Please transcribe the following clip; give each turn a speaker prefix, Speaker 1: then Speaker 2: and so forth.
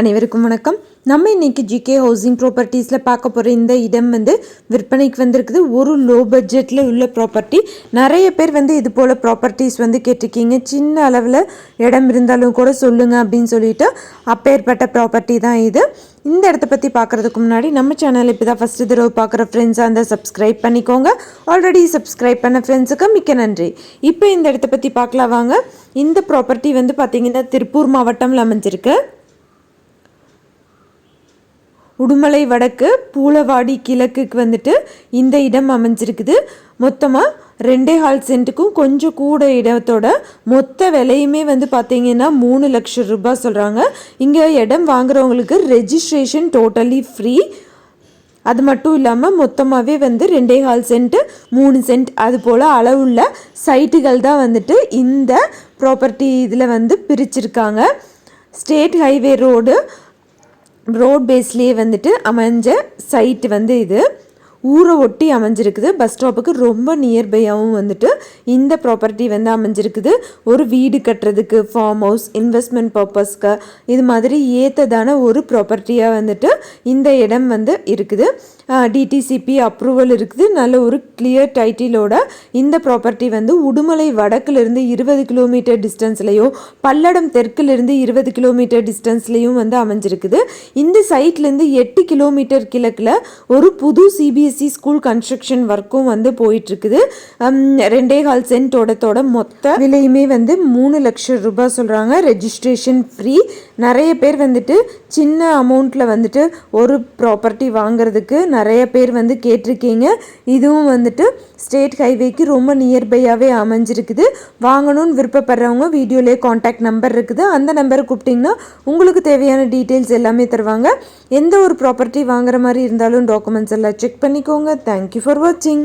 Speaker 1: அனைவருக்கும் வணக்கம். நம்ம இன்னைக்கு ஜிகே ஹவுசிங் ப்ராப்பர்ட்டிஸில் பார்க்க போகிற இந்த இடம் வந்து விற்பனைக்கு வந்திருக்குது. ஒரு லோ பட்ஜெட்டில் உள்ள ப்ராப்பர்ட்டி நிறைய பேர் வந்து இது போல் ப்ராப்பர்ட்டிஸ் வந்து கேட்டிருக்கீங்க. சின்ன அளவில் இடம் இருந்தாலும் கூட சொல்லுங்கள் அப்படின்னு சொல்லிட்டு அப்பேற்பட்ட ப்ராப்பர்ட்டி தான் இது. இந்த இடத்த பற்றி பார்க்குறதுக்கு முன்னாடி நம்ம சேனல் இப்போ தான் ஃபஸ்ட்டு தடவை பார்க்குற ஃப்ரெண்ட்ஸாக இருந்தால் சப்ஸ்கிரைப் பண்ணிக்கோங்க. ஆல்ரெடி சப்ஸ்கிரைப் பண்ண ஃப்ரெண்ட்ஸுக்கு மிக்க நன்றி. இப்போ இந்த இடத்த பற்றி பார்க்கலாம் வாங்க. இந்த ப்ராப்பர்ட்டி வந்து பார்த்திங்கன்னா திருப்பூர் மாவட்டம்ல அமைஞ்சிருக்கு. உடுமலை வடக்கு பூலவாடி கிழக்குக்கு வந்துட்டு இந்த இடம் அமைஞ்சிருக்குது. மொத்தமாக ரெண்டே ஹால் சென்ட்டுக்கும் கொஞ்சம் கூட இடத்தோட மொத்த விலையுமே வந்து பார்த்தீங்கன்னா மூணு லட்சம் ரூபாய் சொல்கிறாங்க இங்கே இடம் வாங்குறவங்களுக்கு ரெஜிஸ்ட்ரேஷன் டோட்டலி ஃப்ரீ அது மட்டும் இல்லாமல் மொத்தமாகவே வந்து ரெண்டே ஹால் சென்ட்டு மூணு சென்ட் அது போல் அளவுள்ள சைட்டுகள் தான் வந்துட்டு இந்த ப்ராப்பர்ட்டி இதில் வந்து பிரிச்சிருக்காங்க. ஸ்டேட் ஹைவே ரோடு ரோட் பேஸ்லேயே வந்துட்டு அமைஞ்ச சைட்டு வந்து இது. ஊரை ஒட்டி அமைஞ்சிருக்குது. பஸ் ஸ்டாப்புக்கு ரொம்ப நியர்பையாகவும் வந்துட்டு இந்த ப்ராப்பர்ட்டி வந்து அமைஞ்சிருக்குது. ஒரு வீடு கட்டுறதுக்கு ஃபார்ம் ஹவுஸ் இன்வெஸ்ட்மெண்ட் பர்பஸ்க்கு இது மாதிரி ஏற்றதான ஒரு ப்ராப்பர்ட்டியாக வந்துட்டு இந்த இடம் வந்து இருக்குது. டிடிசிபி அப்ரூவல் இருக்குது. நல்ல ஒரு கிளியர் டைட்டிலோட இந்த ப்ராப்பர்ட்டி வந்து உடுமலை வடக்குலேருந்து இருபது கிலோமீட்டர் டிஸ்டன்ஸ்லையும் பல்லடம் தெற்குலேருந்து இருபது கிலோமீட்டர் டிஸ்டன்ஸ்லையும் வந்து அமைஞ்சிருக்குது. இந்த சைட்லேருந்து எட்டு கிலோமீட்டர் கிழக்கில் ஒரு புது சிபிஎஸ்சி ஸ்கூல் கன்ஸ்ட்ரக்ஷன் ஒர்க்கும் வந்து போயிட்டுருக்குது. ரெண்டே கால் சென்டோடத்தோட மொத்த விலையுமே வந்து மூணு லட்சம் ரூபாய் சொல்கிறாங்க ரெஜிஸ்ட்ரேஷன் ஃப்ரீ நிறைய பேர் வந்துட்டு சின்ன அமௌண்ட்டில் வந்துட்டு ஒரு ப்ராப்பர்ட்டி வாங்குறதுக்கு நிறைய பேர் வந்து கேட்டிருக்கீங்க. இதுவும் வந்துட்டு ஸ்டேட் ஹைவேக்கு ரொம்ப நியர்பையாகவே அமைஞ்சிருக்குது. வாங்கணும்னு விருப்பப்படுறவங்க வீடியோலேயே காண்டாக்ட் நம்பர் இருக்குது. அந்த நம்பரை கூப்பிட்டிங்கன்னா உங்களுக்கு தேவையான டீட்டெயில்ஸ் எல்லாமே தருவாங்க. எந்த ஒரு ப்ராப்பர்ட்டி வாங்குற மாதிரி இருந்தாலும் டாக்குமெண்ட்ஸ் எல்லாம் செக் பண்ணிக்கோங்க. தேங்க்யூ ஃபார் வாட்சிங்